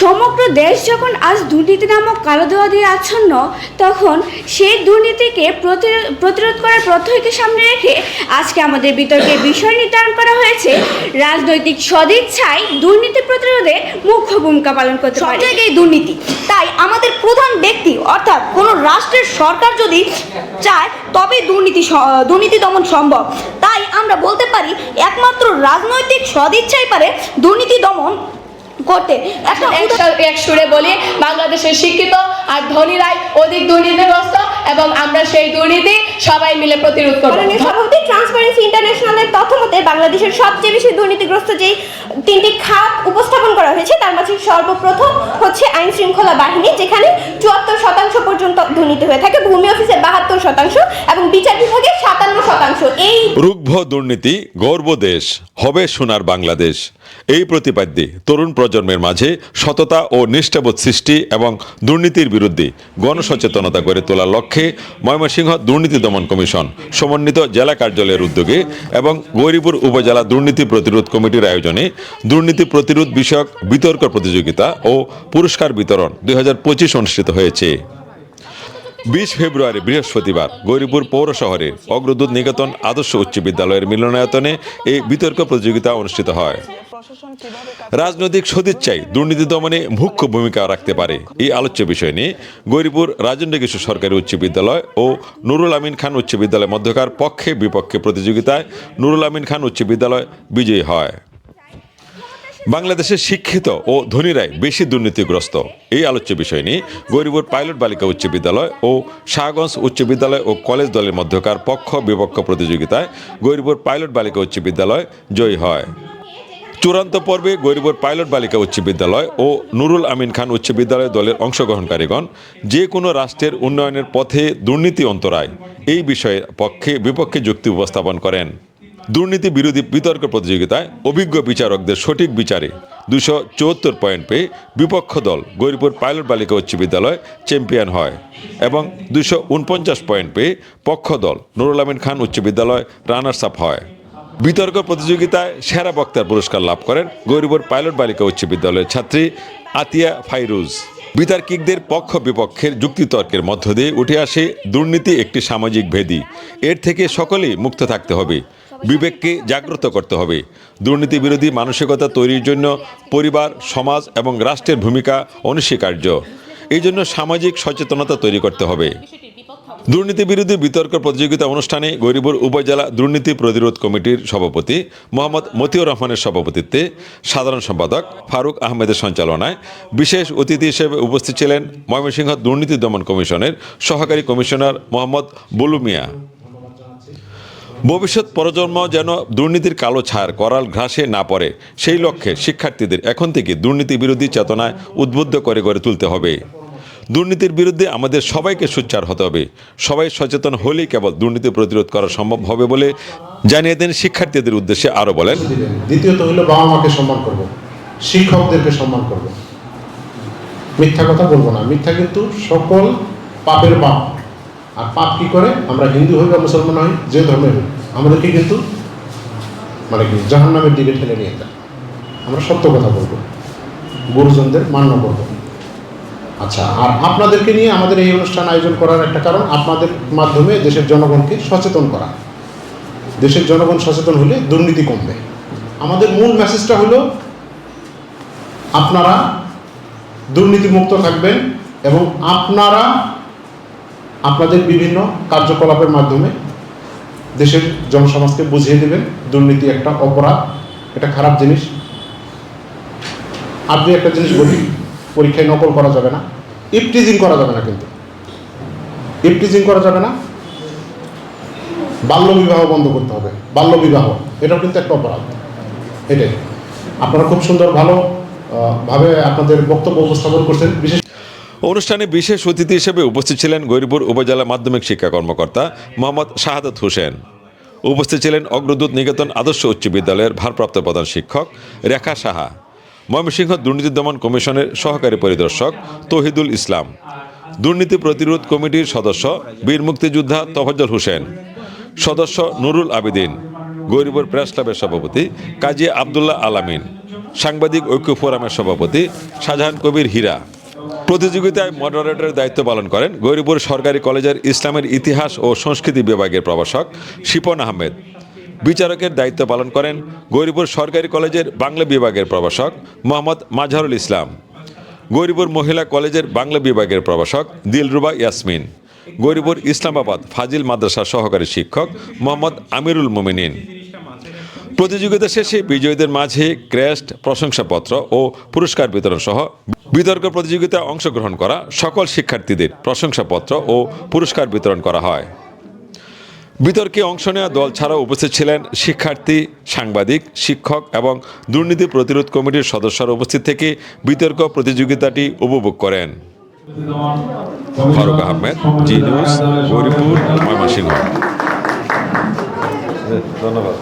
সমগ্র দেশ যখন আজ দুর্নীতি নামক কালো দেওয়া দিয়ে আচ্ছন্ন, তখন সেই দুর্নীতিকে প্রতিরোধ করার প্রত্যয়কে সামনে রেখে আজকে আমাদের বিতর্কে বিষয় নির্ধারণ করা হয়েছে। রাজনৈতিক সদিচ্ছায় দুর্নীতি প্রতিরোধে মুখ্য ভূমিকা পালন করতে সব জায়গায় দুর্নীতি। তাই আমাদের প্রধান ব্যক্তি, অর্থাৎ কোনো রাষ্ট্রের সরকার যদি চায় তবে দুর্নীতি দুর্নীতি দমন সম্ভব। তাই আমরা বলতে পারি, একমাত্র রাজনৈতিক সদিচ্ছাই পারে দুর্নীতি দমন একটা এক সুরে বলি বাংলাদেশের শিক্ষিত আর ধনীরাই অধিক দুর্নীতিগ্রস্ত এবং আমরা সেই দুর্নীতি সবাই মিলে প্রতিরোধ করব। সভাপতি ট্রান্সপারেন্সি ইন্টারন্যাশনালের তথ্য মতে বাংলাদেশের সবচেয়ে বেশি দুর্নীতিগ্রস্ত যেই তিনটি খাত উপস্থাপন করা হয়েছে তার মাঝে সর্বপ্রথম হচ্ছে আইন শৃঙ্খলা বাহিনী যেখানে চুয়াত্তর শতাংশ পর্যন্ত দুর্নীতি হয়ে থাকে ভূমি অফিসে বাহাত্তর শতাংশ এবং বিচার বিভাগে সাতান্ন শতাংশ, এই রুগ্ভ দুর্নীতি গর্ব দেশ, হবে সোনার বাংলাদেশ। এই প্রতিপাদ্যে তরুণ প্রজন্মের মাঝে সততা ও নিষ্ঠাবোধ সৃষ্টি এবং দুর্নীতির বিরুদ্ধে গণসচেতনতা গড়ে তোলার লক্ষ্যে ময়মনসিংহ দুর্নীতি দমন কমিশন, সমন্বিত জেলা কার্যালয়ের উদ্যোগে এবং গৌরীপুর উপজেলা দুর্নীতি প্রতিরোধ কমিটির আয়োজনে দুর্নীতি প্রতিরোধ বিষয়ক বিতর্ক প্রতিযোগিতা ও পুরস্কার বিতরণ দুই হাজার পঁচিশ অনুষ্ঠিত হয়েছে। বিশ ফেব্রুয়ারি বৃহস্পতিবার গৌরীপুর পৌর শহরের অগ্রদূত নিকেতন আদর্শ উচ্চ বিদ্যালয়ের মিলনায়তনে এই বিতর্ক প্রতিযোগিতা অনুষ্ঠিত হয়। রাজনৈতিক সদিচ্ছায় দুর্নীতি দমনে মুখ্য ভূমিকা রাখতে পারে। এই আলোচ্য বিষয় নিয়ে গৌরীপুর রাজেন্দ্র কিশোর সরকারি উচ্চ বিদ্যালয় ও নুরুল আমিন খান উচ্চ বিদ্যালয় মধ্যকার পক্ষে বিপক্ষে প্রতিযোগিতায় নুরুল আমিন খান উচ্চ বিদ্যালয় বিজয়ী হয়। বাংলাদেশের শিক্ষিত ও ধনীরাই বেশি দুর্নীতিগ্রস্ত। এই আলোচ্য বিষয় নিয়ে গরিবুর পাইলট বালিকা উচ্চ বিদ্যালয় ও শাহগঞ্জ উচ্চ বিদ্যালয় ও কলেজ দলের মধ্যকার পক্ষ বিপক্ষ প্রতিযোগিতায় গরিবুর পাইলট বালিকা উচ্চ বিদ্যালয় জয়ী হয়। চূড়ান্ত পর্বে গরিবুর পাইলট বালিকা উচ্চ বিদ্যালয় ও নুরুল আমিন খান উচ্চ বিদ্যালয় দলের অংশগ্রহণকারীগণ যে কোনো রাষ্ট্রের উন্নয়নের পথে দুর্নীতি অন্তরায় এই বিষয়ে পক্ষে বিপক্ষে যুক্তি উপস্থাপন করেন। দুর্নীতি বিরোধী বিতর্ক প্রতিযোগিতায় অভিজ্ঞ বিচারকদের সঠিক বিচারে দুশো চুয়াত্তর পয়েন্ট পেয়ে বিপক্ষ দল গৌরীপুর পাইলট বালিকা উচ্চ বিদ্যালয় চ্যাম্পিয়ন হয় এবং দুশো উনপঞ্চাশ পয়েন্ট পেয়ে পক্ষ দল নুরুল আমিন খান উচ্চ বিদ্যালয় রানার্স আপ হয়। বিতর্ক প্রতিযোগিতায় সেরা বক্তার পুরস্কার লাভ করেন গৌরীপুর পাইলট বালিকা উচ্চ বিদ্যালয়ের ছাত্রী আতিয়া ফাইরুজ। বিতার্কিকদের পক্ষ বিপক্ষের যুক্তিতর্কের মধ্য দিয়ে উঠে আসে দুর্নীতি একটি সামাজিক ভেদি। এর থেকে সকলেই মুক্ত থাকতে হবে। বিবেককে জাগ্রত করতে হবে। দুর্নীতি বিরোধী মানসিকতা তৈরির জন্য পরিবার সমাজ এবং রাষ্ট্রের ভূমিকা অনস্বীকার্য। এই জন্য সামাজিক সচেতনতা তৈরি করতে হবে। দুর্নীতি বিরোধী বিতর্ক প্রতিযোগিতা অনুষ্ঠানে গরিবুর উপজেলা দুর্নীতি প্রতিরোধ কমিটির সভাপতি মোহাম্মদ মতিউর রহমানের সভাপতিত্বে সাধারণ সম্পাদক ফারুক আহমেদের সঞ্চালনায় বিশেষ অতিথি হিসেবে উপস্থিত ছিলেন ময়মনসিংহ দুর্নীতি দমন কমিশনের সহকারী কমিশনার মোহাম্মদ বুলু মিয়া। ভবিষ্যৎ প্রজন্ম যেন দুর্নীতির কালো ছায়ার করাল ঘাসে না পড়ে, সেই লক্ষ্যে শিক্ষার্থীদের এখন থেকে দুর্নীতি বিরোধী চেতনায় উদ্বুদ্ধ করে গড়ে তুলতে হবে। দুর্নীতির বিরুদ্ধে আমাদের সবাইকে সোচ্চার হতে হবে। সবাই সচেতন হলেই কেবল দুর্নীতি প্রতিরোধ করা সম্ভব হবে বলে জানিয়ে দেন শিক্ষার্থীদের উদ্দেশ্যে আরও বলেন। দ্বিতীয়ত হলো বাবা মাকে সম্মান করব, শিক্ষকদেরকে সম্মান করব। মিথ্যা কথা বলব না, মিথ্যা কিন্তু সকল পাপের পাপ। আর পাপ কি করে? আমরা হিন্দু হই বা মুসলমান হই যে ধর্মের হই, আমাদেরকে কিন্তু মানে কি জাহান্নামের দিকে ঠেলে নিয়ে যায়। আমরা সত্য কথা বলব। গুরুজনদের মান্য করব। আচ্ছা আর আপনাদেরকে নিয়ে আমাদের এই অনুষ্ঠান আয়োজন করার একটা কারণ, আপনাদের মাধ্যমে দেশের জনগণকে সচেতন করা। দেশের জনগণ সচেতন হলে দুর্নীতি কমবে। আমাদের মূল মেসেজটা হলো, আপনারা দুর্নীতিমুক্ত থাকবেন এবং আপনারা আপনাদের বিভিন্ন কার্যকলাপের মাধ্যমে দেশের জনসমাজকে বুঝিয়ে দেবেন দুর্নীতি একটা অপরাধ, এটা খারাপ জিনিস। আপনি একটা জিনিস বলি পরীক্ষায় নকল করা যাবে না, ইপটিজিং করা যাবে না কিন্তু। ইপটিজিং করা যাবে না, বাল্য বিবাহ বন্ধ করতে হবে, বাল্য বিবাহ, এটাও কিন্তু একটা অপরাধ, এটাই। আপনারা খুব সুন্দর ভালো ভাবে আপনাদের বক্তব্য উপস্থাপন করছেন, বিশেষ অনুষ্ঠানে বিশেষ অতিথি হিসেবে উপস্থিত ছিলেন গৌরীপুর উপজেলা মাধ্যমিক শিক্ষা কর্মকর্তা মোহাম্মদ শাহাদত হোসেন। উপস্থিত ছিলেন অগ্রদূত নিকেতন আদর্শ উচ্চ বিদ্যালয়ের ভারপ্রাপ্ত প্রধান শিক্ষক রেখা সাহা, ময়মনসিংহ দুর্নীতি দমন কমিশনের সহকারী পরিদর্শক তহিদুল ইসলাম, দুর্নীতি প্রতিরোধ কমিটির সদস্য বীর মুক্তিযোদ্ধা তফজল হোসেন, সদস্য নুরুল আবেদিন, গৌরীপুর প্রেস ক্লাবের সভাপতি কাজী আবদুল্লাহ আলামিন সাংবাদিক ঐক্য ফোরামের সভাপতি শাহজাহান কবির হীরা প্রতিযোগিতায় মডারেটরের দায়িত্ব পালন করেন গৌরীপুর সরকারি কলেজের ইসলামের ইতিহাস ও সংস্কৃতি বিভাগের প্রভাষক শিপন আহমেদ। বিচারকের দায়িত্ব পালন করেন গৌরীপুর সরকারি কলেজের বাংলা বিভাগের প্রভাষক মোহাম্মদ মাজহারুল ইসলাম। গৌরীপুর মহিলা কলেজের বাংলা বিভাগের প্রভাষক দিলরুবা ইয়াসমিন। গৌরীপুর ইসলামাবাদ ফাজিল মাদ্রাসার সহকারী শিক্ষক মোহাম্মদ আমিরুল মোমিনিন। প্রতিযোগিতা শেষে বিজয়ীদের মাঝে ক্রেস্ট, প্রশংসাপত্র ও পুরস্কার বিতরণ সহ বিতর্ক প্রতিযোগিতায় অংশগ্রহণ করা সকল শিক্ষার্থীদের প্রশংসাপত্র ও পুরস্কার বিতরণ করা হয়। বিতর্কে অংশ নেওয়া দল ছাড়াও উপস্থিত ছিলেন শিক্ষার্থী, সাংবাদিক, শিক্ষক এবং দুর্নীতি প্রতিরোধ কমিটির সদস্যরা উপস্থিত থেকে বিতর্ক প্রতিযোগিতাটি উপভোগ করেন। Faruk Ahmed, Zee news Mymensingh. ধন্যবাদ।